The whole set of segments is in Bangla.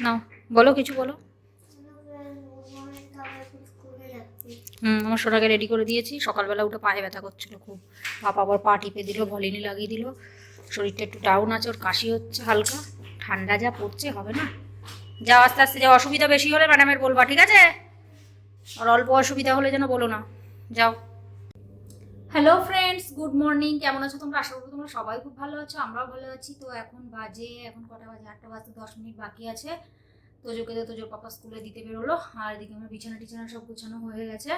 নাও, বলো কিছু বলো। হুম, আমার সোনাকে রেডি করে দিয়েছি। সকালবেলা উঠে পায়ে ব্যথা করছিল খুব। পাপা আবার পা টিপে দিল, ভলিনি লাগিয়ে দিল। শরীরটা একটু ডাউন আছে, ওর কাশি হচ্ছে হালকা। ঠান্ডা যা পড়ছে, হবে না। যা আস্তে আস্তে যা অসুবিধা বেশি হলে ম্যাডামের বলবা, ঠিক আছে? আর অল্প অসুবিধা হলে যেন বলো না। যাও। হ্যালো ফ্রেন্ডস গুড মর্নিং কেমন আছো তোমরা? আশা করব তোমরা সবাই খুব ভালো আছো, আমরাও ভালো আছি। তো এখন বাজে, এখন কটা বাজে? আটটা বাজতে দশ মিনিট বাকি আছে। তোজোকে তো তোজোর পাপা স্কুলে দিতে বেরোলো, আর এদিকে আমার বিছানা টিছানা সব গুছানো হয়ে গেছে।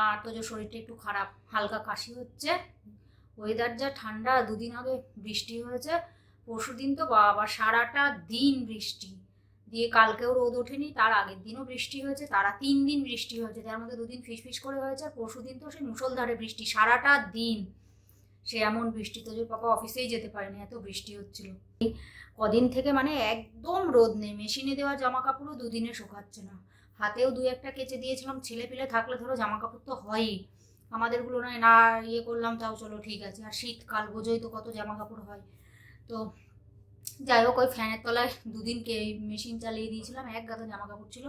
আর তোজোর শরীরটা একটু খারাপ, হালকা কাশি হচ্ছে। ওয়েদার যা ঠান্ডা, দুদিন আগে বৃষ্টি হয়েছে। পরশু দিন তো বাবা, সারাটা দিন বৃষ্টি। দিয়ে কালকেও রোদ ওঠেনি, তার আগের দিনও বৃষ্টি হয়েছে, তারা তিন দিন বৃষ্টি হয়েছে, যার মধ্যে দুদিন ফিসফিস করে হয়েছে, আর পরশু দিন তো সে মুসলধারে বৃষ্টি, সারাটা দিন সে এমন বৃষ্টি তো যে পাপা অফিসেই যেতে পারেনি, এত বৃষ্টি হচ্ছিল। কদিন থেকে মানে একদম রোদ নেই, মেশিনে দেওয়া জামা কাপড়ও দুদিনে শুকাচ্ছে না। হাতেও দু একটা কেচে দিয়েছিলাম, ছেলে পিলে থাকলে ধরো জামা কাপড় তো হয়ই। আমাদেরগুলো নয় না ইয়ে করলাম, তাও চলো ঠিক আছে, আর শীতকাল বোঝোই তো কত জামা কাপড় হয়। তো যাই হোক, ওই ফ্যানের তলায় দুদিন কে মেশিন চালিয়ে দিয়েছিলাম, এক গাদা জামা কাপড় ছিল,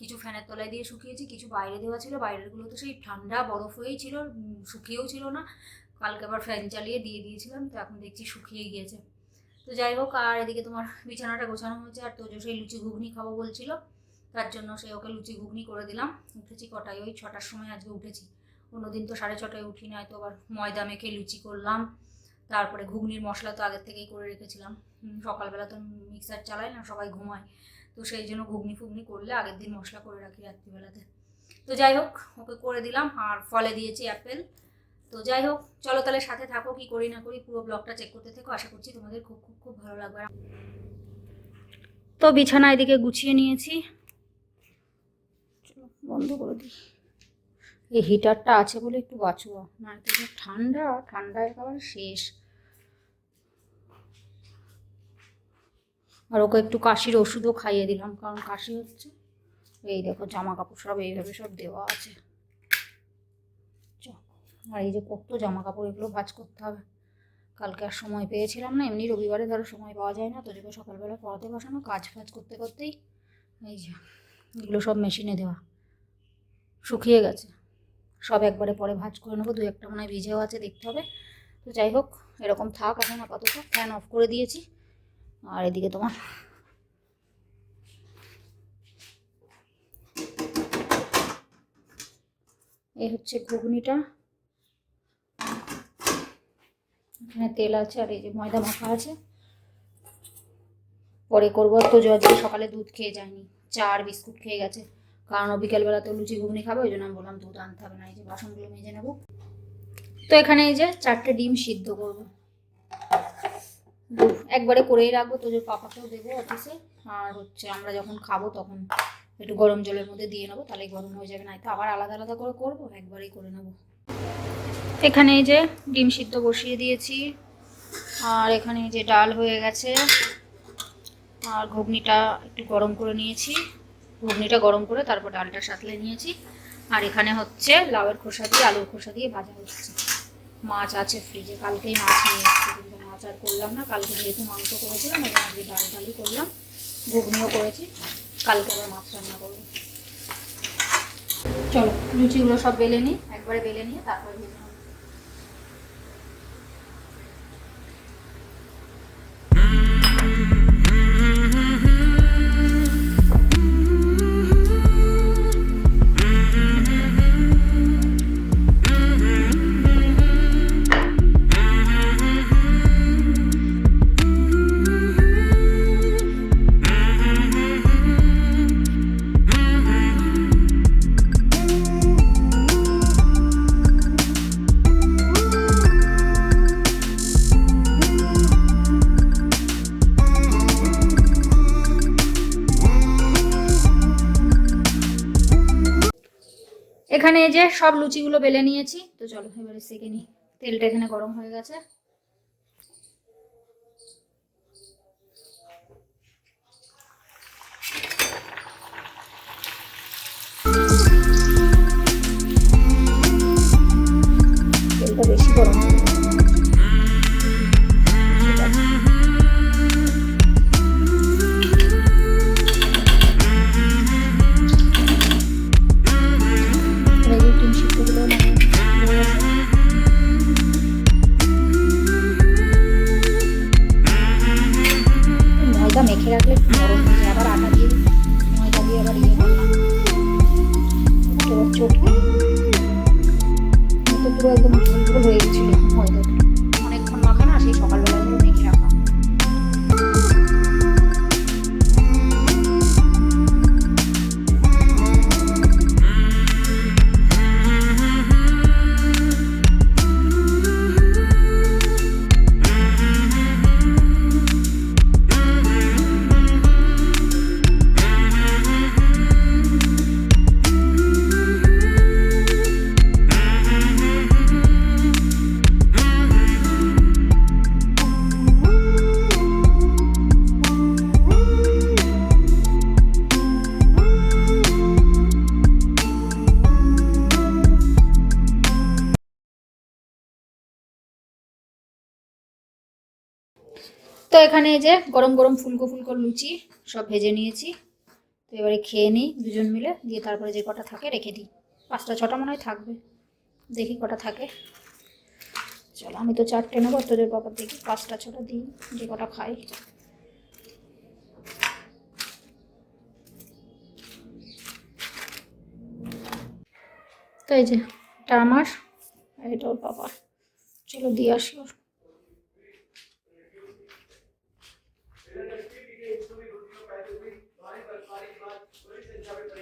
কিছু ফ্যানের তলায় দিয়ে শুকিয়েছি, কিছু বাইরে দেওয়া ছিল বাইরেরগুলো তো সেই ঠান্ডা বরফ হয়েই ছিল শুকিয়েও ছিল না, কালকে আবার ফ্যান চালিয়ে দিয়ে দিয়েছিলাম, তো এখন দেখছি শুকিয়ে গিয়েছে। তো যাই হোক, আর এদিকে তোমার বিছানাটা গোছানো হয়েছে, আর তোজো সেই লুচি ঘুগনি খাব বলছিল, তার জন্য সে ওকে লুচি ঘুগনি করে দিলাম, উঠেছি কটায়, ওই ছটার সময় আজকে উঠেছি, অন্যদিন তো সাড়ে ছটায় উঠি নয় তো আবার ময়দা মেখে লুচি করলাম তারপরে ঘুগনির মশলা তো আগের থেকেই করে রেখেছিলাম। সকালবেলা তো মিক্সার চালাই না, সবাই ঘুমায়। তো সেই জন্য ঘুগনি ফুগনি করলে আগের দিন মশলা করে রাখি রাত্রিবেলাতে। তো যাই হোক, ওকে করে দিলাম আর ফলে দিয়েছি অ্যাপেল তো যাই হোক, চলো তাহলে সাথে থাকো, কি করি না করি, পুরো ব্লগটা চেক করতে থেকো। আশা করছি তোমাদের খুব খুব খুব ভালো লাগবে। তো বিছানা এদিকে গুছিয়ে নিয়েছি। বন্ধ করে দিই। এই হিটারটা আছে বলে একটু বাঁচুয়া, না তো ঠান্ডা ঠান্ডা একেবারে শেষ। আর ওকে একটু কাশির ওষুধও খাইয়ে দিলাম, কারণ কাশি হচ্ছে। এই দেখো জামা কাপড় সব এইভাবে সব দেওয়া আছে। আর এই যে কত জামা কাপড় এগুলো ভাজ করতে হবে। কালকে আর সময় পেয়েছিলাম না, এমনি রবিবারে ধরো সময় পাওয়া যায় না, তো যেগুলো সকালবেলা পড়াতে বসানো, কাজ ফাজ করতে করতেই এই যে এগুলো সব মেশিনে দেওয়া। শুকিয়ে গেছে। সব একবারে পরে ভাজ করে নেব, দু একটা মনে হয় ভিজেও আছে, দেখতে হবে। তো যাই হোক, এরকম থাক এখন আপাতত ফ্যান অফ করে দিয়েছি। আর এদিকে তোমার এই হচ্ছে ঘুগনিটা। এখানে তেল আছে আর এই যে ময়দা মাখা আছে। পরে করব তো আজকে সকালে দুধ খেয়ে যায়নি চা আর বিস্কুট খেয়ে গেছে। কারণ বিকেলবেলা তো লুচি ঘুগনি খাবে, ওই জন্য আমি বললাম দুধ আনতে হবে না, এই যে বাসনগুলো মেজে নেব। তো এখানে এই যে চারটে ডিম সিদ্ধ করব। একবারে করেই রাখব তোদের পাপাকেও দেবো অফিসে আর হচ্ছে আমরা যখন খাব তখন একটু গরম জলের মধ্যে দিয়ে নেব, তাহলে গরম হয়ে যাবে। না তো আবার আলাদা আলাদা করে করব, একবারেই করে নেব। এখানে এই যে ডিম সিদ্ধ বসিয়ে দিয়েছি, আর এখানে যে ডাল হয়ে গেছে। আর ঘুগনিটা একটু গরম করে নিয়েছি। ঘুগনিটা গরম করে তারপর ডালটা সাতলে নিয়েছি। আর এখানে হচ্ছে লাউয়ের খোসা দিয়ে, আলুর খোসা দিয়ে ভাজা হচ্ছে। মাছ আছে ফ্রিজে কালকেই মাছ নিয়ে এসেছি। আর করলাম না, কালকে যেহেতু মাংস করেছিলাম এবং আজকে ডাল ডালি করলাম। ঘুগনিও করেছি, কালকে আবার মাছ রান্না করব। চলো, লুচিগুলো সব বেলে নিই, একবারে বেলে নিয়ে তারপরে এখানে এই যে সব লুচিগুলো বেলে নিয়েছি। তো চলো এবারে সেকে নিই। তেলটা এখানে গরম হয়ে গেছে। তো এখানে যে গরম গরম ফুলকো ফুলকো লুচি সব ভেজে নিয়েছি। তো এবারে খেয়ে নিই দুজন মিলে, দিয়ে তারপরে যে কটা থাকে রেখে দিই। পাঁচটা ছটা মনে হয় থাকবে। দেখি কটা থাকে। চলো, আমি তো চারটে নেব তোদের বাবার দেখি পাঁচটা ছটা দিই, যে কটা খাই। তো এই যে এটা আমার, আর এটা ওর বাবার। চলো, দিয়ে আসি ওর।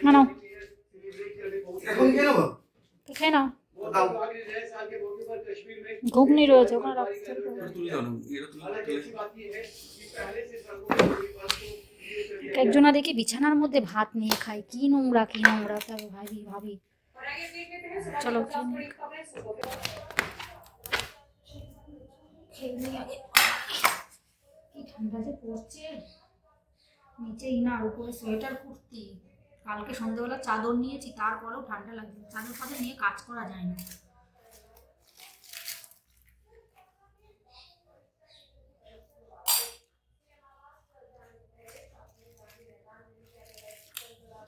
নাও এখন নেব? খেয়ে নাও। ঘুগনি রয়েছে ওখানে না একজনা দেখি বিছানার মধ্যে ভাত নিয়ে খায়। কি নোংরা কি নোংরা তবে ভাবি ভাবি। চলো ঠান্ডা যে পড়ছে। নিচে ইনার উপরে সোয়েটার কুর্তি। কালকে সন্ধ্যেবেলা চাদর নিয়েছি, তারপরেও ঠান্ডা লাগছে। চাদর ফাদর নিয়ে কাজ করা যায় না।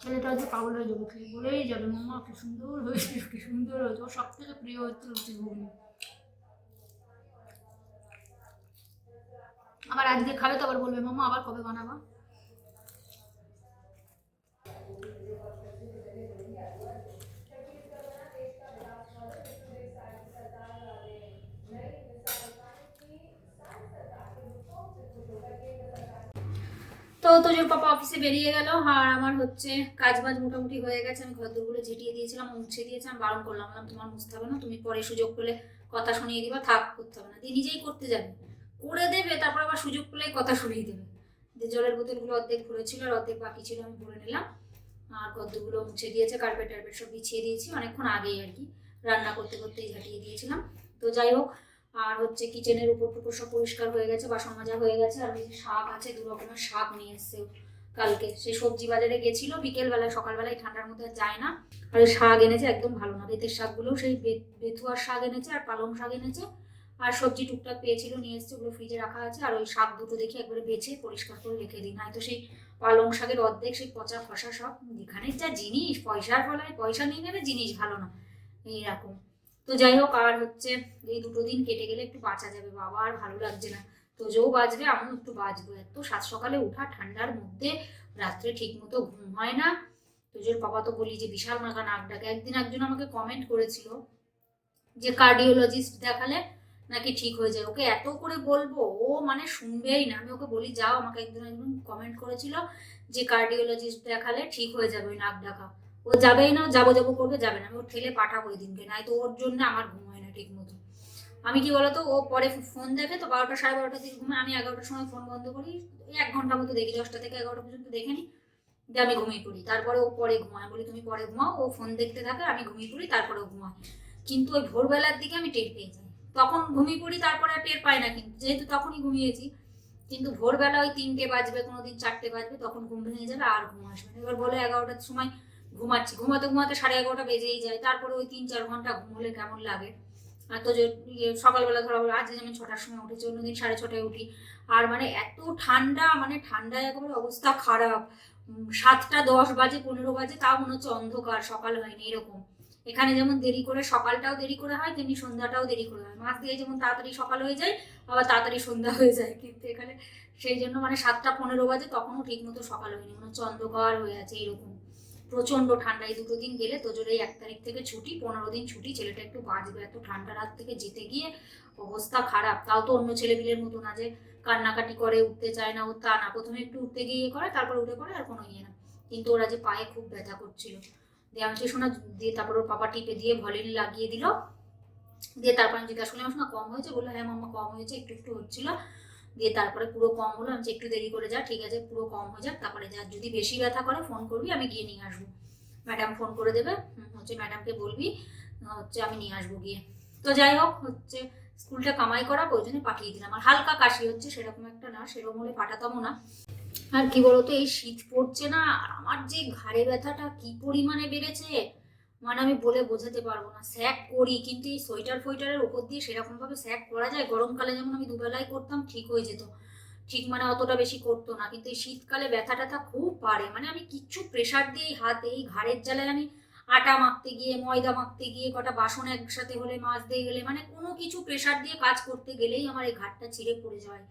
ছেলেটা হচ্ছে পাগল হয়ে যাবে বলেই যাবে মাম্মা কি সুন্দর হয়েছে, কি সুন্দর হয়েছে। ওর সব থেকে প্রিয় হচ্ছে লুচি ঘুগনি। আবার আজকে খাবে তো আবার বলবে মাম্মা আবার কবে বানাবা? তো তোজোর পাপা অফিসে বেরিয়ে গেল, আর আমার হচ্ছে কাজ বাজ মোটামুটি হয়ে গেছে, আমি ঘর ঝেঁটিয়ে দিয়েছিলাম, মুছে দিয়েছি আমি বারণ করলাম, বললাম, তোমার মুছতে হবে না, তুমি পরে সুযোগ পেলে কথা শুনিয়ে দিবা, থাক, করতে হবে না। দিয়ে নিজেই করতে যাবে। করে দেবে, তারপর আবার সুযোগ পেলে কথা শুনিয়ে দেবে। দিয়ে জলের বোতলগুলো অর্ধেক ভরেছিল আর অর্ধেক বাকি ছিল, আমি ভরে নিলাম, আর গদ্দগুলো মুছে দিয়েছে কার্পেট টার্পেট সব বিছিয়ে দিয়েছি, অনেকক্ষণ আগেই আর কি রান্না করতে করতেই ঝাঁটিয়ে দিয়েছিলাম। তো যাই হোক আর হচ্ছে কিচেনের উপর টুপুর সব পরিষ্কার হয়ে গেছে, বাসন মাজা হয়ে গেছে, আর যে শাক আছে, দু রকমের শাক নিয়ে এসছে কালকে। সেই সবজি বাজারে গেছিল, বিকেলবেলায়, সকালবেলায় ঠান্ডার মধ্যে যায় না। আর শাক এনেছে, একদম ভালো না, বেতের শাকগুলো সেই বেথুয়ার শাক এনেছে আর পালং শাক এনেছে। আর সবজি টুকটাক পেয়েছিল, নিয়ে এসছে, ওগুলো ফ্রিজে রাখা আছে, আর ওই শাক দুটো দেখে একবারে বেছে, পরিষ্কার করে রেখে দিই। নয়তো সেই পালং শাকের অর্ধেক, সেই পচা ফসা সব, এখানে যা জিনিস, পয়সার ফলায় পয়সা নিয়ে নেবে জিনিস ভালো না, এইরকম। তো যাই হোক, আর হচ্ছে এই দুটো দিন কেটে গেলে একটু বাঁচা যাবে। বাবা, আর ভালো লাগছে না। তো যেও বাজবে, আমিও একটু বাঁচবো এত সাত সকালে উঠা, ঠান্ডার মধ্যে রাত্রে ঠিক মতো ঘুম হয় না। তোজোর বাবা তো বলি যে বিশাল নাকা নাক ডাকে একদিন একজন আমাকে কমেন্ট করেছিল যে কার্ডিওলজিস্ট দেখালে নাকি ঠিক হয়ে যায়। ওকে এত করে বলব, ও মানে শুনবেই না। আমি ওকে বলি, যাও, আমাকে একদিন একজন কমেন্ট করেছিল যে কার্ডিওলজিস্ট দেখালে ঠিক হয়ে যাবে ওই নাক ডাকা। ও যাবেই না যাব যাব করবে, যাবে না। আমি ওর ঠেলে পাঠাবো ওই দিনকে, নাই তো ওর জন্য আমার ঘুম হয় না ঠিক মতো আমি কি বলতো, ও পরে ফোন দেখে তো বারোটা, সাড়ে বারোটার দিকে ঘুমায়, আমি এগারোটার সময় ফোন বন্ধ করি এক ঘণ্টা মতো দেখি, দশটা থেকে এগারোটা পর্যন্ত দেখে নি, দিয়ে আমি ঘুমিয়ে পড়ি। তারপরে ও পরে ঘুমায় বলি, তুমি পরে ঘুমাও, ও ফোন দেখতে থাকে, আমি ঘুমিয়ে পড়ি, তারপরে ঘুমায়। কিন্তু ওই ভোরবেলার দিকে আমি টের পেয়ে যাই। তখন ঘুমিয়ে পড়ি, তারপরে আর টের পাই না কিন্তু, যেহেতু তখনই ঘুমিয়েছি, কিন্তু ভোরবেলা ওই তিনটে বাজবে, কোনোদিন চারটে বাজবে, তখন ঘুম ভেঙে যাবে, আর ঘুম আসবে এবার বলে এগারোটার সময় ঘুমাচ্ছি, ঘুমাতে ঘুমাতে সাড়ে এগারোটা বেজেই যায়, তারপরে ওই তিন চার ঘণ্টা ঘুম হলে কেমন লাগে? আর তো যে ইয়ে সকালবেলা ধরো আজ যেমন ছটার সময় উঠেছি, অন্যদিন সাড়ে ছটায় উঠি। আর মানে এত ঠান্ডা মানে ঠান্ডায় একেবারে অবস্থা খারাপ। সাতটা দশ বাজে, পনেরো বাজে, তাও মনে হচ্ছে অন্ধকার, সকাল হয়নি, এরকম। এখানে যেমন দেরি করে, সকালটাও দেরি করে হয়, তেমনি সন্ধ্যাটাও দেরি করে হয়। মাছ দিয়ে যেমন তাড়াতাড়ি সকাল হয়ে যায়, আবার তাড়াতাড়ি সন্ধ্যা হয়ে যায়। কিন্তু এখানে সেই জন্য মানে সাতটা পনেরো বাজে, তখনও ঠিক মতো সকাল হয়নি মানে হচ্ছে অন্ধকার হয়ে আছে, এরকম। প্রচণ্ড ঠান্ডা। এই দুটো দিন গেলে তোজোর এই এক তারিখ থেকে ছুটি, পনেরো দিন ছুটি। ছেলেটা একটু বাঁচবে এত ঠান্ডা রাত থেকে যেতে গিয়ে অবস্থা খারাপ। তাও তো অন্য ছেলেপিলের মতো না যে কান্নাকাটি করে, উঠতে চায় না ও। তা না, প্রথমে একটু উঠতে গিয়ে ইয়ে করে, তারপর উঠে পড়ে আর কোনো ইয়ে না। কিন্তু ওরা যে পায়ে খুব ব্যথা করছিল। দিয়ে আমি শোনা, দিয়ে তারপর ওর পাপা টিপে দিয়ে ভলিন লাগিয়ে দিল। দিয়ে তারপর আমি জিজ্ঞাসা করলাম শোনা কম হয়েছে? বলল হ্যাঁ মাম্মা, কম হয়েছে, একটু একটু হচ্ছিল। দিয়ে তারপরে পুরো কম হলো, আমি একটু দেরি করে যা, ঠিক আছে, পুরো কম হয়ে যাক, তারপরে যা, যদি বেশি ব্যথা করে ফোন করবি, আমি গিয়ে নিয়ে আসব। ম্যাডাম ফোন করে দেবে হচ্ছে ম্যাডামকে বলবি হচ্ছে আমি নিয়ে আসব গিয়ে। তো যাই হোক, হচ্ছে স্কুলটা কামাই করা ওই জন্য পাঠিয়ে দিলাম। আর হালকা কাশি হচ্ছে, সেরকম একটা না সেরকম হলে পাঠাতামও না। আর কি বলতো, এই শীত পড়ছে না, আর আমার যে ঘাড়ে ব্যথাটা কি পরিমাণে বেড়েছে মানে আমি বলে বোঝাতে পারব না, স্যাক করি। কিন্তু এই সোয়েটার ফোয়েটারের ওপর দিয়ে সেরকম ভাবে স্যাক করা যায়। গরমকালে যেমন আমি দুবেলায় করতাম, ঠিক হয়ে যেত। ঠিক মানে অতটা বেশি করতো না। কিন্তু এই শীতকালে ব্যথা ট্যাথা খুব পারে মানে আমি কিচ্ছু প্রেশার দিয়ে হাত, এই ঘাড়ের জ্বালায় আমি আটা মাখতে গিয়ে, ময়দা মাখতে গিয়ে, কটা বাসন একসাথে হলে, মাছ দিয়ে গেলে মানে কোনো কিছু প্রেশার দিয়ে কাজ করতে গেলেই আমার এই ঘাটটা ছিঁড়ে পড়ে যায়।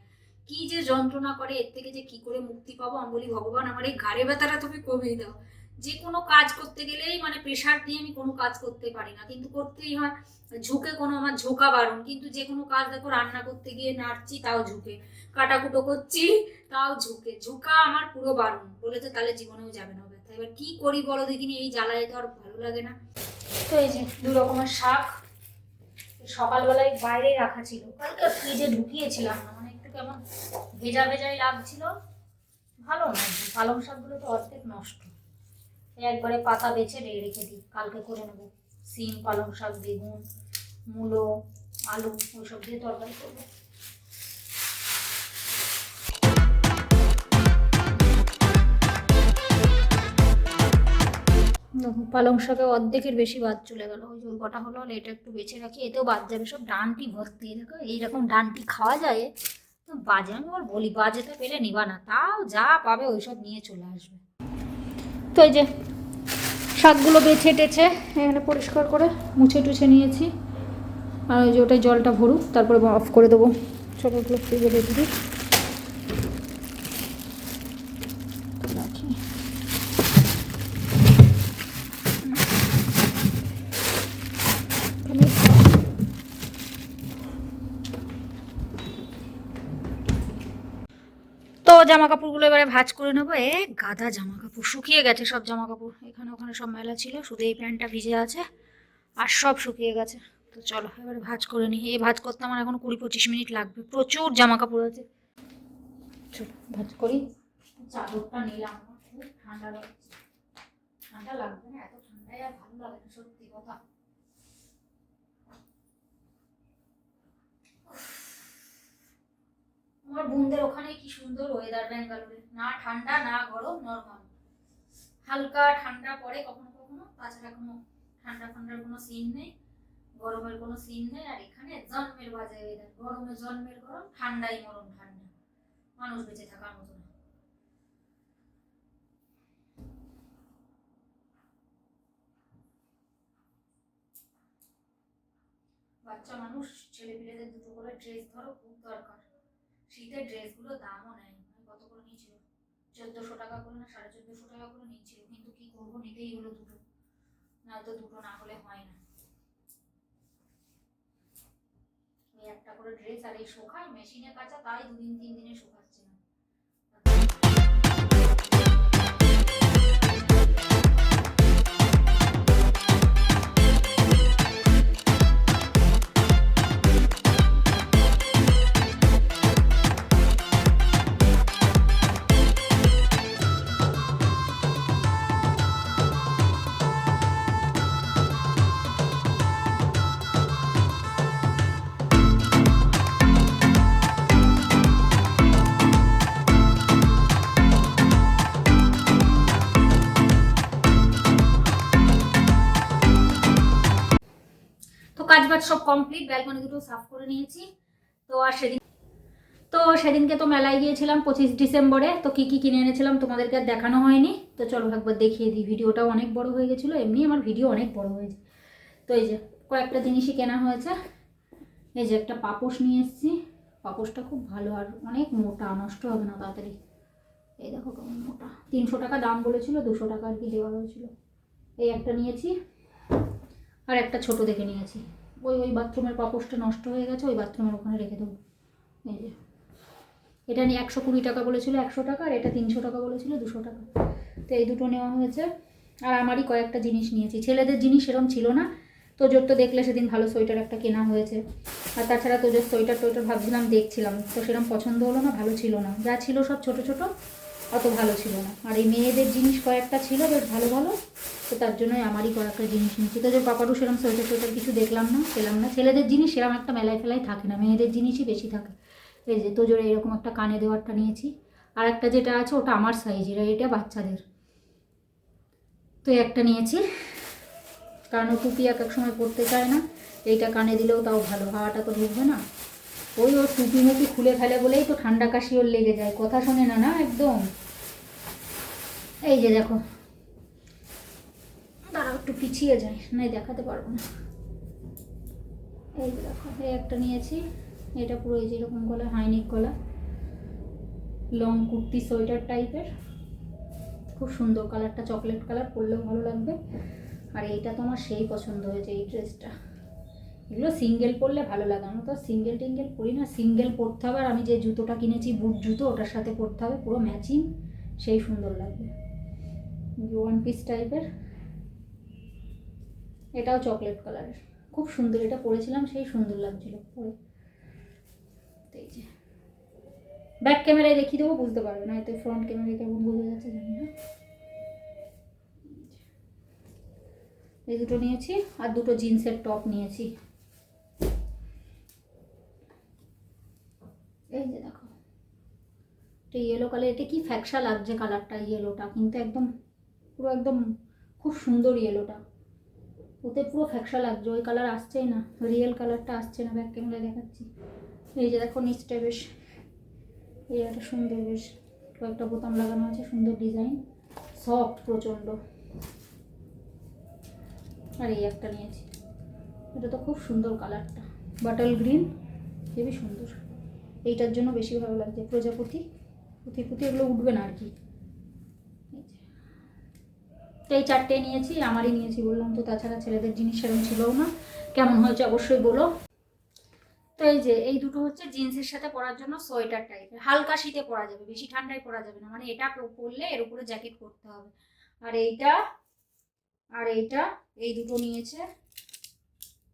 কি যে যন্ত্রণা করে, এর থেকে যে কি করে মুক্তি পাবো, আমি বলি, ভগবান, আমার এই ঘাড়ে ব্যথাটা তুমি কমিয়ে দাও। যে কোনো কাজ করতে গেলেই মানে প্রেশার দিয়ে আমি কোনো কাজ করতে পারি না। কিন্তু করতেই হয়, ঝুঁকে কোনো আমার ঝোঁকা বারণ। কিন্তু যে কোনো কাজ দেখো রান্না করতে গিয়ে নাড়ছি, তাও ঝুঁকে। কাটাকুটো করছি, তাও ঝুঁকে। ঝুঁকা আমার পুরো বারণ। বলে তো তাহলে জীবনেও যাবে না ব্যথা। এবার কি করি বলো দেখিনি, এই জ্বালায় তো আর ভালো লাগে না। তো এই যে দু রকমের শাক, সকালবেলায় বাইরে রাখা ছিল। কালকে ফ্রিজে ঢুকিয়েছিলাম না। মানে একটু কেমন ভেজা ভেজাই লাগছিল। ভালো না, পালং শাকগুলো তো অর্ধেক নষ্ট। একবারে পাতা বেছে রেখে দিই। কালকে করে নেব। সিম পালং শাক, বেগুন, মূলো, আলু ওইসব দিয়ে তরকারি করব। পালং শাকে অর্ধেকের বেশি বাদ চলে গেল। ওই যে কটা হলো এটা একটু বেছে রাখি। এতেও বাদ যাবে। সব ডানটি ভর্তি। দেখো, এইরকম ডানটি খাওয়া যায়, তো বাজে। আমি আবার বলি, বাজেটা পেলে নিবা না। তাও যা পাবে, ওইসব নিয়ে চলে আসবে। তো এই যে শাকগুলো বেছে টেছে, এখানে পরিষ্কার করে মুছে টুছে নিয়েছি। আর ওই যে ওটাই জলটা ভরুক, তারপরে অফ করে দেবো। ছোটোগুলো ফ্রিজে রেখে দিই রাখি তো জামা কাপড়গুলো এবারে ভাজ করে নেব। এ গাদা জামা কাপড় শুকিয়ে গেছে সব জামা কাপড় এখানে ওখানে সব মেলা ছিল, শুধু এই প্যান্টটা ভিজে আছে আর সব শুকিয়ে গেছে। তো চলো, এবারে ভাজ করে নিই। এই ভাজ করতে আমার এখন কুড়ি পঁচিশ মিনিট লাগবে। প্রচুর জামা কাপড় আছে। চলো, ভাঁজ করি। চাদরটা নিলাম। ঠান্ডা ঠান্ডা লাগবে না, এত ঠান্ডায় আর ভালো লাগে সত্যি কথা। আমার বোনদের ওখানে কি সুন্দর ওয়েদার ব্যাঙ্গালোরে না ঠান্ডা, না গরম নর্মাল হালকা ঠান্ডা পড়ে কখনো কখনো। তাছাড়া কোনো ঠান্ডা ঠান্ডার কোনো সিন নেই। গরমের কোনো সিন নেই। আর এখানে জন্মের বাজে ওয়েদার গরমে জন্মের গরম, ঠান্ডাই মরম ঠান্ডা। মানুষ বেঁচে থাকার মতো না। বাচ্চা মানুষ ছেলে দুটো করে ড্রেস ধরো, খুব দরকার। শীতের ড্রেসগুলো দামও নেয় আমি কত করে নিয়েছিল? চোদ্দোশো টাকা করে না, সাড়ে চোদ্দশো টাকা করে নিয়েছিল। কিন্তু কি করব, নিতেই হলো দুটো। না তো দুটো না হলে হয় না। একটা করে ড্রেস আর এই শোকায় মেশিনে কাঁচা, তাই দুদিন, তিন দিনে শুকাচ্ছে। বাজ সব কমপ্লিট ব্যালকনি দুটো সাফ করে নিয়েছি। তো আর সেদিন তো সেদিনকে তো মেলায় গিয়েছিলাম পঁচিশ ডিসেম্বরে, তো কি কি কিনে এনেছিলাম তোমাদেরকে আর দেখানো হয়নি। তো চলো একবার দেখিয়ে দিই, ভিডিওটাও অনেক বড় হয়ে গেছিল, এমনি আমার ভিডিও অনেক বড় হয়েছে তো এই যে, কয়েকটা জিনিসই কেনা হয়েছে। এই যে একটা পাপোশ নিয়ে এসেছি। পাপোশটা খুব ভালো আর অনেক মোটা, নষ্ট হবে না তাড়াতাড়ি। এই দেখো কেমন মোটা। তিনশো টাকা দাম বলেছিল, দুশো টাকা আর কি দেওয়া হয়েছিল। এই একটা নিয়েছি, আর একটা ছোট দেখে নিয়েছি। ওই ওই বাথরুমের পাপোশটা নষ্ট হয়ে গেছে, ওই বাথরুমের ওখানে রেখে দেবো। এই যে। এটা নিয়ে একশো কুড়ি টাকা বলেছিল, একশো টাকা, আর এটা তিনশো টাকা বলেছিল, দুশো টাকা। তো এই দুটো নেওয়া হয়েছে। আর আমারই কয়েকটা জিনিস নিয়েছি। ছেলেদের জিনিস সেরকম ছিল না। তোজোর তো দেখলে সেদিন ভালো সোয়েটার একটা কেনা হয়েছে। আর তাছাড়া তোজোর সোয়েটার টোয়েটার ভাবছিলাম দেখছিলাম। তো সেরকম পছন্দ হলো না, ভালো ছিল না। যা ছিল সব ছোট ছোট। অত ভালো ছিল না। আর এই মেয়েদের জিনিস কয়েকটা ছিল, বেশ ভালো ভালো, তো তার জন্যই আমারই কয়েকটা জিনিস নিয়েছি। যে পাপারও সেরকম সোয়েটার টোয়েটার কিছু দেখলাম না, পেলাম না। ছেলেদের জিনিস সেরকম একটা মেলায় ফেলায় থাকে না, মেয়েদের জিনিসই বেশি থাকে। এই যে তোজোর এরকম একটা কানে দেওয়ারটা নিয়েছি। আর একটা যেটা আছে ওটা আমার সাইজের এটা বাচ্চাদের। তো একটা নিয়েছি। কারণ টুপি এক এক সময় পরতে চায় না, এইটা কানে দিলেও তাও ভালো, হাওয়াটা তো ঢুকবে না। ওই ওর টুপি মুপি খুলে ফেলে বলেই তো ঠান্ডা কাশি ওর লেগে যায়। কথা শোনে না না? একদম। এই যে দেখো। দাঁড়াও, একটু পিছিয়ে যায় নাই দেখাতে পারব না। এই যে দেখো, এই একটা নিয়েছি। এটা পুরো এই যে এরকম গলা, হাইনিক গলা। লং কুর্তি, সোয়েটার টাইপের। খুব সুন্দর কালারটা, চকলেট কালার, পরলেও ভালো লাগবে। আর এইটা তো আমার সেই পছন্দ হয়েছে, এই ড্রেসটা। এগুলো সিঙ্গেল পরলে ভালো লাগে আমি তো সিঙ্গেল টিঙ্গেল পরি না। সিঙ্গেল পরতে হবে, আর আমি যে জুতোটা কিনেছি বুট জুতো, ওটার সাথে পরতে হবে, পুরো ম্যাচিং সেই সুন্দর লাগবে। ওয়ান পিস টাইপের এটাও চকলেট কালারের খুব সুন্দর, এটা পরেছিলাম, সেই সুন্দর লাগছিল পরে। এই যে। ব্যাক ক্যামেরায় দেখিয়ে দেবো, বুঝতে পারবে না, এতে ফ্রন্ট ক্যামেরায় কেমন বোঝা যাচ্ছে জানি না। এই দুটো নিয়েছি, আর দুটো জিন্সের টপ নিয়েছি। এই যে দেখো। এটা ইয়েলো কালার এটা কি ফ্যাকসা লাগছে কালারটা ইয়েলোটা কিন্তু একদম, পুরো একদম খুব সুন্দর ইয়েলোটা ওতে পুরো ফ্যাকসা লাগছে, ওই কালার আসছেই না। রিয়েল কালারটা আসছে না ব্যাক ক্যামেরায় দেখাচ্ছি। এই যে দেখো নিচটা বেশ, এই একটা সুন্দর বেশ, কয়েকটা বোতাম লাগানো আছে, সুন্দর ডিজাইন সফট প্রচণ্ড। আর এই একটা নিয়েছি। এটা তো খুব সুন্দর কালারটা বাটল গ্রিন হেবি সুন্দর। এইটার জন্য বেশি ভালো লাগছে। প্রজাপতি পুঁতি পুঁতি এগুলো উঠবে না আর কি তো এই চারটে নিয়েছি, আমারই নিয়েছি বললাম তো, তাছাড়া ছেলেদের জিনিস সেরকম ছিলও না। কেমন হয়েছে অবশ্যই বলো। তো এই যে, এই দুটো হচ্ছে জিন্সের সাথে পরার জন্য সোয়েটার টাইপের হালকা শীতে পরা যাবে, বেশি ঠান্ডায় পরা যাবে না। মানে এটা পরলে এর উপরে জ্যাকেট পরতে হবে। আর এইটা আর এইটা, এই দুটো নিয়েছে।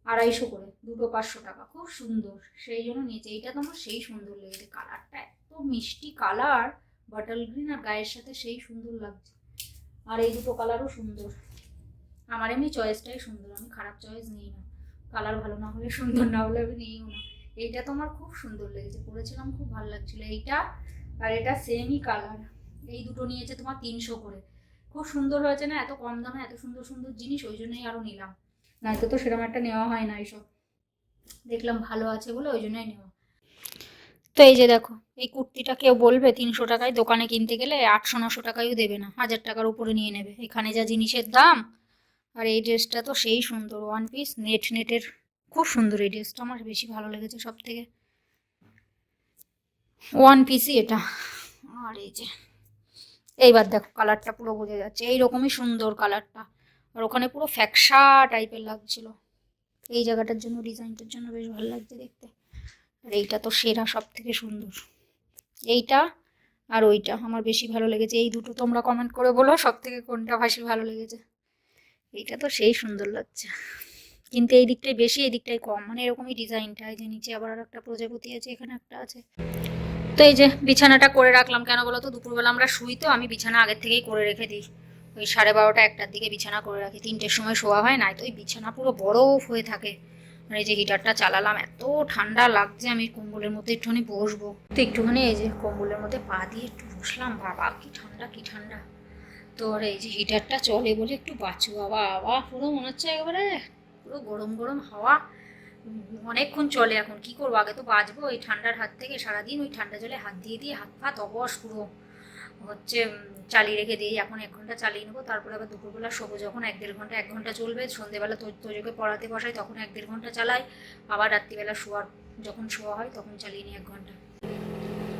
আড়াইশো করে, দুটো পাঁচশো টাকা। খুব সুন্দর। সেই জন্য নিয়েছে। এইটা তো আমার সেই সুন্দর লেগেছে কালারটা। এত মিষ্টি কালার। বাটল গ্রিন আর গায়ের সাথে সেই সুন্দর লাগছে। আর এই দুটো কালারও সুন্দর। আমার এমনি চয়েসটাই সুন্দর। আমি খারাপ চয়েস নিই না। কালার ভালো না হলে, সুন্দর না হলে আমি নিইও না। এইটা তো আমার খুব সুন্দর লেগেছে। পরেছিলাম খুব ভালো লাগছিল। এইটা আর এটা সেমই কালার এই দুটো নিয়েছে তোমার তিনশো করে। খুব সুন্দর হয়েছে না? এত কম দামে এত সুন্দর সুন্দর জিনিস, ওই জন্যই আরও নিলাম। নয়তো তো সেরকম একটা নেওয়া হয় না এইসব দেখলাম ভালো আছে বলে ওই জন্যই নেওয়া। তো এই যে দেখো, এই কুর্তিটা কেউ বলবে তিনশো টাকায় দোকানে কিনতে গেলে আটশো নশো টাকায়ও দেবে না, হাজার টাকার উপরে নিয়ে নেবে। এখানে যা জিনিসের দাম, আর এই ড্রেসটা তো সেই সুন্দর ওয়ান পিস নেট নেটের খুব সুন্দর এই ড্রেসটা, আমার বেশি ভালো লেগেছে সব থেকে ওয়ান পিসই এটা। আর এই যে, এইবার দেখো কালারটা পুরো বোঝা যাচ্ছে, এইরকমই সুন্দর কালারটা আর ওখানে পুরো ফ্যাকসা টাইপের লাগছিল। এই জায়গাটার জন্য ডিজাইনটার জন্য বেশ ভালো লাগছে দেখতে। আর এইটা তো সেরা সব থেকে সুন্দর। এইটা আর ওইটা, আমার বেশি ভালো লেগেছে। এই দুটো তোমরা কমেন্ট করে বলো সব থেকে কোনটা বেশি ভালো লেগেছে। এইটা তো সেই সুন্দর লাগছে। কিন্তু এই দিকটাই বেশি, এই দিকটাই কম। মানে এরকমই ডিজাইনটা এই যে নিচে আবার আর একটা প্রজাপতি আছে, এখানে একটা আছে। তো এই যে বিছানাটা করে রাখলাম। কেন বলো তো? দুপুরবেলা আমরা শুই তো, আমি বিছানা আগের থেকেই করে রেখে দিই। ওই সাড়ে বারোটা একটার দিকে বিছানা করে রাখি। তিনটের সময় শোয়া হয় না তো ওই বিছানা পুরো বরফ হয়ে থাকে। আর এই যে হিটারটা চালালাম, এত ঠান্ডা লাগছে আমি কম্বলের মধ্যে একটুখানি বসবো। তো একটুখানি এই যে কম্বলের মধ্যে পা দিয়ে একটু বসলাম, বাবা কি ঠান্ডা কি ঠান্ডা। তো আর এই যে হিটারটা চলে বলে একটু বাঁচু, বাবা বাবা, পুরো মনে হচ্ছে একেবারে পুরো গরম গরম হাওয়া। অনেকক্ষণ চলে এখন, কি করব? আগে তো বাঁচবো এই ঠান্ডার হাত থেকে, সারাদিন ওই ঠান্ডা জলে হাত দিয়ে দিয়ে হাত পা অবশ পুরো। হচ্ছে চালিয়ে রেখে দিই, এখন এক ঘণ্টা চালিয়ে নেব, তারপরে আবার দুপুরবেলা শোবো, যখন এক দেড় ঘণ্টা, এক ঘণ্টা চলবে, সন্ধেবেলা তোজোকে পড়াতে বসাই, তখন এক দেড় ঘণ্টা চালাই, আবার রাত্রিবেলা শোয়ার যখন শোয়া হয়, তখন চালিয়ে নিই এক ঘণ্টা।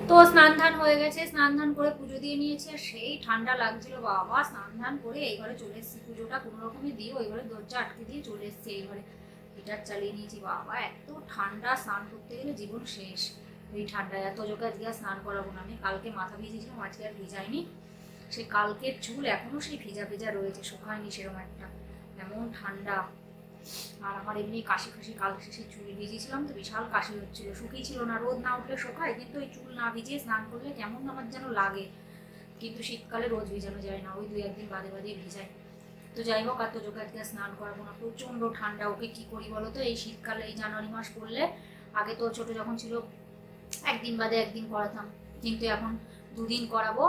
তো স্নান ধান হয়ে গেছে, স্নান ধান করে পুজো দিয়ে নিয়েছি, আর সেই ঠান্ডা লাগছিল, বাবা, স্নান ধান করে এই ঘরে চলে এসেছি, পুজোটা কোনো রকমে দিয়ে ওই ঘরে দরজা আটকে দিয়ে চলে এসেছি এই ঘরে। হিটার চালিয়ে নিয়েছি, বাবা, এত ঠান্ডা স্নান করতে গেলে জীবন শেষ। এই ঠান্ডায় এত যোগে আজকে আর স্নান করাবো না। আমি কালকে মাথা ভিজেছিলাম, আজকে আর ভিজাইনি। সেই কালকের চুল এখনও সেই ভেজা ভেজা রয়েছে, শুকায়নি সেরকম একটা। এমন ঠান্ডা। আর আমার এমনি কাশি ফাশি কাল শেষে চুল ভিজিয়েছিলাম তো বিশাল কাশি হচ্ছিল। শুকিয়েছিল না, রোদ না উঠলে শুকায়, কিন্তু ওই চুল না ভিজিয়ে স্নান করলে কেমন আমার যেন লাগে। কিন্তু শীতকালে রোজ ভিজানো যায় না, ওই দুই একদিন বাদে বাদে ভিজায় তো যাই হোক আর তো যোগে আজকে স্নান করাবো না, প্রচণ্ড ঠান্ডা। ওকে কি করি বলো তো? এই শীতকালে, এই জানুয়ারি মাস পড়লে, আগে তো ছোট যখন ছিল একদিন বাদে একদিন করাতাম। কিন্তু এখন দুদিন করাবো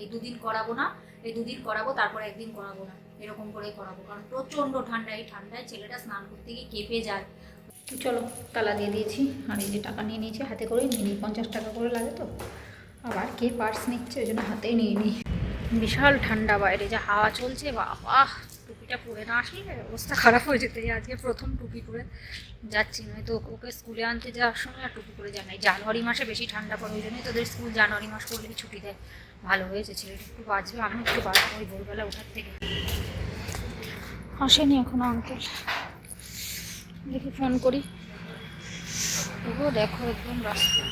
এই দুদিন করাবো না, এই দুদিন করাবো, তারপর একদিন করাবো না। এরকম করেই করাবো। কারণ প্রচণ্ড ঠান্ডা, এই ঠান্ডায় ছেলেটা স্নান করতে গিয়ে কেঁপে যায়। চলো, তালা দিয়ে দিয়েছি। আর এই যে টাকা নিয়ে নিয়েছি, হাতে করে নিয়ে নিই। পঞ্চাশ টাকা করে লাগে তো। আবার কে পার্স নিচ্ছে? ওই জন্য হাতেই নিয়ে নিই। বিশাল ঠান্ডা বাইরে, যা হাওয়া চলছে বাবা টুপিটা পরে না, আসলে অবস্থা খারাপ হয়ে যেতে আজকে প্রথম টুপি পরে যাচ্ছি, নয়তো ওকে স্কুলে আনতে যাওয়ার সময় আর টুপি পরে এই জানুয়ারি মাসে বেশি ঠান্ডা পড়ে, ওই জন্যই তোদের স্কুল জানুয়ারি মাস পড়লেই ছুটি দেয়? ভালো হয়েছে, ছেলেটা একটু বাঁচবে আমি একটু বাঁচবো ওই ভোরবেলা ওঠার থেকে। আসেনি এখনও আঙ্কেল দেখি ফোন করি। তবুও দেখো একদম রাস্তা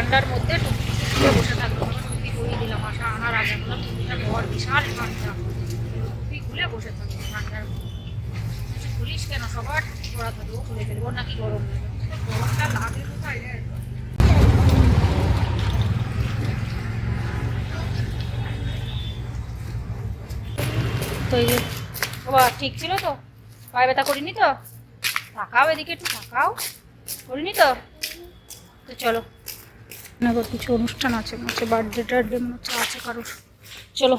ঠান্ডার মধ্যে টুপি খুলে বসে আমার টুপি পরিয়ে দিলাম আসা আনার আগে বললাম টুপিটা বর বিশাল ঠান্ডা। টুপি খুলে বসে থাকব ঠান্ডার মধ্যে। খুলিস কেন? সবার পড়া থাকবে ও খুলে ফেলব, নাকি গরম? গরমটা লাগে কোথায় তো এই ঠিক ছিল তো? পায়ে ব্যথা করিনি তো? তাকাও এদিকে একটু, তাকাও। করিনি তো? তো চলো। আবার কিছু অনুষ্ঠান আছে মনে হচ্ছে বার্থডে টার্থডে মনে হচ্ছে আছে কারোর? চলো।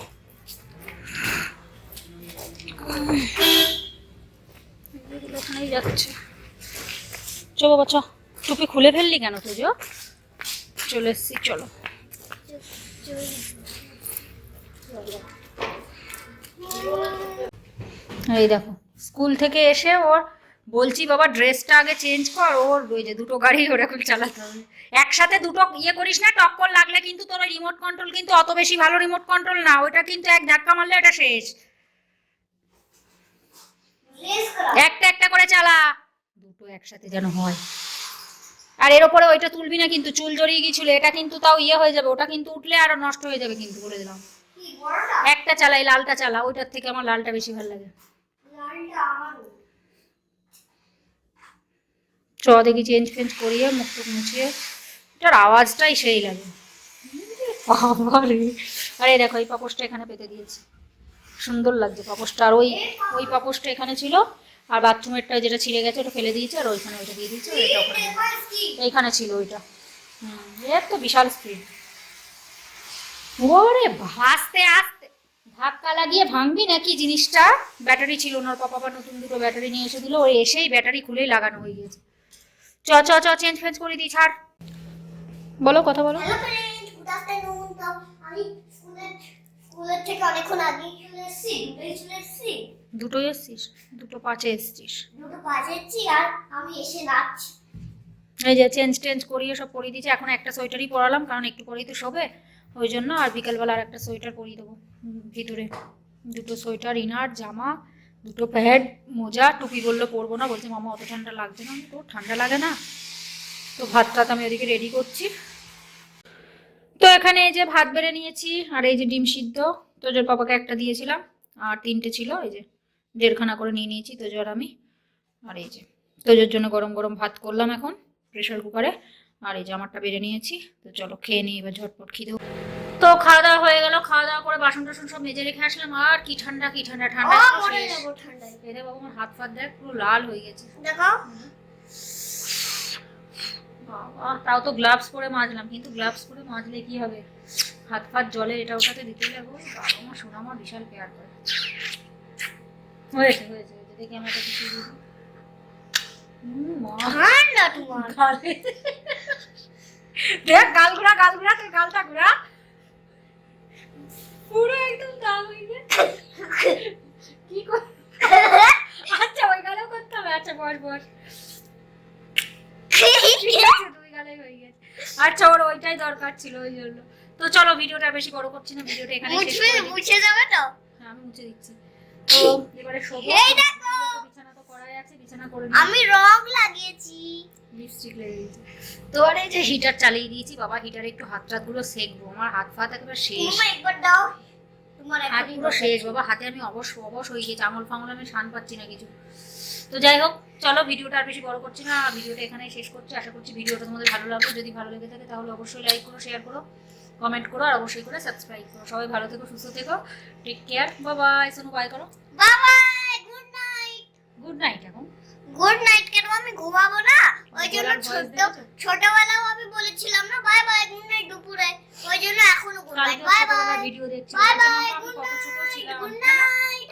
ওখানেই যাচ্ছে। চো বাবা, চ। টুপি খুলে ফেললি কেন তুজো চলে এসছি, চলো। এই দেখো, স্কুল থেকে এসে ওর বলছি বাবা ড্রেসটা আগে চেঞ্জ কর ওর ওই যে দুটো গাড়ি ওরকম চালাতে হবে। একসাথে দুটো ইয়ে করিস না টক্কর লাগলে কিন্তু তোর রিমোট কন্ট্রোল কিন্তু অত বেশি ভালো রিমোট কন্ট্রোল না ওটা কিন্তু এক ধাক্কা মারলে এটা শেষ। একটা একটা করে চালা। দুটো একসাথে যেন হয়। আর এর ওপরে ওইটা তুলবি না কিন্তু চুল জড়িয়ে গিয়েছিল এটা কিন্তু তাও ইয়ে হয়ে যাবে ওটা কিন্তু উঠলে আরও নষ্ট হয়ে যাবে কিন্তু বলে দিলাম। একটা চালাই লালটা চালা ওইটার থেকে আমার লালটা বেশি ভালো লাগে। চ দেখি চেঞ্জ ফেঞ্জ করিয়ে মুখ টুক মুছিয়ে। এটার আওয়াজটাই সেই লাগে। আরে দেখো এই পাপোশটা এখানে পেতে দিয়েছি। সুন্দর লাগছে পাপোশটা। আর ওই ওই পাপোশটা এখানে ছিল। আর বাথরুমেরটা যেটা ছিঁড়ে গেছে ওটা ফেলে দিয়েছে। আর ওইখানে ওইটা দিয়ে দিয়েছে এটা ওখানে এইখানে ছিল ওইটা। হুম এর তো বিশাল স্পিড ওরে ভাসতে আসতে ধাক্কা লাগিয়ে ভাঙবি নাকি জিনিসটা? ব্যাটারি ছিল ওর পাপা নতুন দুটো ব্যাটারি নিয়ে এসে দিল। ওই এসেই ব্যাটারি খুলেই লাগানো হয়ে গিয়েছে চ চ চ চেঞ্জ ফেঞ্জ করে দিই ছাড়। বলো কথা বলো। হ্যালো ফ্রেন্ড গুড আফটারনুন তো আমি স্কুলের স্কুলের থেকে অনেকক্ষণ আগেই চলে এসেছি দুটোই এসেছি। এসছিস দুটো পাঁচে এসছিস। দুটো বাজেছি আর আমি এসে নাচছি। এই যে চেঞ্জ টেঞ্জ করিয়ে সব পরিয়ে দিয়েছে এখন একটা সোয়েটারই পরালাম কারণ একটু পরেই তো শোবে। ওই জন্য আর বিকেলবেলা আর একটা সোয়েটার পরিয়ে দেবো ভিতরে। দুটো সোয়েটার ইনার জামা দুটো প্যাড, মোজা, টুপি বলল পরবো না, বলছে, মামা, অত ঠান্ডা লাগছে না তো, ঠান্ডা লাগে না। তো ভাত টাত আমি ওদিকে রেডি করছি। তো এখানে এই যে ভাত বেড়ে নিয়েছি, আর এই যে ডিম সিদ্ধ তোজোর পাপাকে একটা দিয়েছিলাম, আর তিনটে ছিল, এই যে দেড়খানা করে নিয়ে নিয়েছি তোজোর আমি, আর এই যে তোজোর জন্য গরম গরম ভাত করলাম এখন প্রেশার কুকারে আর এই যে আমারটা বেড়ে নিয়েছি, তো চলো খেয়ে নিই, এবার ঝটপট খিদে তো খাওয়া দাওয়া হয়ে গেল খাওয়া দাওয়া করে বাসন টাসন সব মেজে রেখে আসলাম। আর কি ঠান্ডা কি ঠান্ডা ঠান্ডা বাবা আমার হাত ফাত দেখ পুরো লাল হয়ে গেছে। দেখো। তাও তো গ্লাভস পরে মাজলাম কিন্তু গ্লাভস পরে মাজলে কি হবে? হাত ফাত জলে এটা ওটাতে দিতে লাগবে বাবা আমার সোনা আমার বিশাল কেয়ার করে। হয়েছে হয়েছে দেখি আমার কাছে ঠান্ডা তোমার। দেখ গাল ঘুরা গাল ঘুরা তোর গালটা ঘুরা। পুরো একদম দাম হয়ে কি কর আচ্ছা ওই গালেও করতে হবে। আচ্ছা বস বস। দুই গালে হয়ে গেছে। আচ্ছা ওর ওইটাই দরকার ছিল ওই জন্য। তো চলো ভিডিওটা বেশি বড় করছি না ভিডিওটা এখানে শেষ করে মুছে যাবে তো? হ্যাঁ, আমি মুছে দিচ্ছি। তো এবারে শোবো। এই দেখো। আমি রং লাগিয়েছি। লিপস্টিক লেগে গেছে তো এই যে হিটার চালিয়ে দিয়েছি বাবা হিটারে একটু হাত টাতগুলো সেকবো। আমার হাত ফাত একেবারে শেষ। একবার দাও। তোমার হাত পুরো শেষ বাবা হাতে আমি অবশ অবশ হয়ে গেছি আঙুল ফাঙুল আমি শান পাচ্ছি না কিছু। তো যাই হোক চলো ভিডিওটা আর বেশি বড় করছি না। ভিডিওটা এখানে শেষ করছি। আশা করছি ভিডিওটা তোমাদের ভালো লাগল যদি ভালো লেগে থাকে তাহলে অবশ্যই লাইক করো শেয়ার করো কমেন্ট করো আর অবশ্যই করে সাবস্ক্রাইব করো। সবাই ভালো থেকো সুস্থ থেকো। টেক কেয়ার বাবা সোনু বাই করো। নাইট গুড নাইট এখন। গুড নাইট কেন? আমি ঘুমাবো না। ওই জন্য ছোট ছোটবেলাও আমি বলেছিলাম না বাই বাই গুড নাইট দুপুরে। ওই জন্য এখনও good night bye bye. Video দেখছি bye bye good night good night